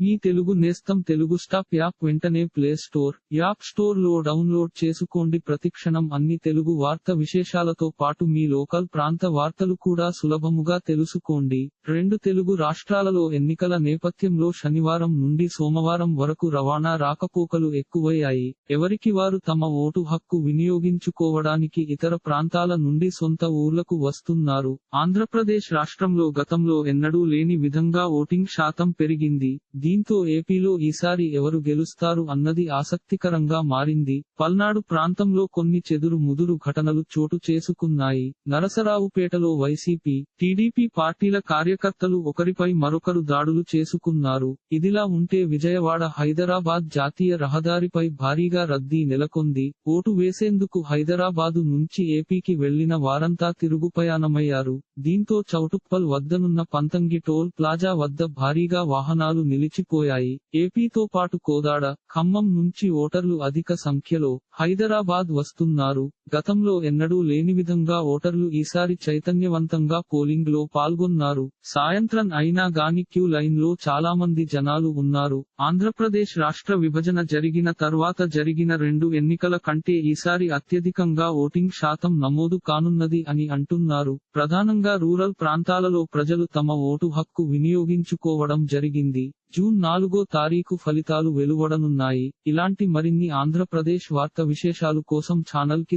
మీ తెలుగు నేస్తం Telugu stop app వెంటనే play store app స్టోర్లో డౌన్లోడ్ చేసుకోండి. ప్రతిక్షణం అన్ని తెలుగు వార్త విశేషాలతో పాటు మీ లోకల్ ప్రాంత వార్తలు కూడా సులభముగా తెలుసుకోండి. రెండు తెలుగు రాష్ట్రాలలో ఎన్నికల నేపథ్యంలో శనివారం నుండి సోమవారం వరకు రవాణా రాకపోకలు ఎక్కువయ్యాయి. ఎవరికి వారు తమ ఓటు హక్కు వినియోగించుకోవడానికి ఇతర ప్రాంతాల నుండి సొంత ఊర్లకు వస్తున్నారు. ఆంధ్రప్రదేశ్ రాష్ట్రంలో గతంలో ఎన్నడూ లేని విధంగా ఓటింగ్ శాతం పెరిగింది. దీంతో ఏపీలో ఈసారి ఎవరు గెలుస్తారు అన్నది ఆసక్తికరంగా మారింది. పల్నాడు ప్రాంతంలో కొన్ని చెదురు ముదురు ఘటనలు చోటు చేసుకున్నాయి. నరసరావుపేటలో వైసీపీ టీడీపీ పార్టీల కార్యకర్తలు ఒకరిపై మరొకరు దాడులు చేసుకున్నారు. ఇదిలా ఉంటే విజయవాడ హైదరాబాద్ జాతీయ రహదారిపై భారీగా రద్దీ నెలకొంది. ఓటు వేసేందుకు హైదరాబాదు నుంచి ఏపీకి వెళ్ళిన వారంతా తిరుగుపయానమయ్యారు. దీంతో చౌటుప్పల్ వద్దనున్న పంతంగి టోల్ ప్లాజా వద్ద భారీగా వాహనాలు నిలిచి నిలిచిపోయాయి ఏపీతో పాటు కోదాడ ఖమ్మం నుంచి ఓటర్లు అధిక సంఖ్యలో హైదరాబాద్ వస్తున్నారు. గతంలో ఎన్నడూ లేని విధంగా ఓటర్లు ఈసారి చైతన్యవంతంగా పోలింగ్లో పాల్గొన్నారు. సాయంత్రం అయినా గాని క్యూ లైన్లో చాలా మంది జనాలు ఉన్నారు. ఆంధ్రప్రదేశ్ రాష్ట్ర విభజన జరిగిన తర్వాత జరిగిన రెండు ఎన్నికల కంటే ఈసారి అత్యధికంగా ఓటింగ్ శాతం నమోదు కానున్నది అని అంటున్నారు. ప్రధానంగా రూరల్ ప్రాంతాలలో ప్రజలు తమ ఓటు హక్కు వినియోగించుకోవడం జరిగింది. జూన్ నాలుగో తారీఖు ఫలితాలు వెలువడనున్నాయి. ఇలాంటి మరిన్ని ఆంధ్రప్రదేశ్ వార్త విశేషాలు కోసం ఛానల్కి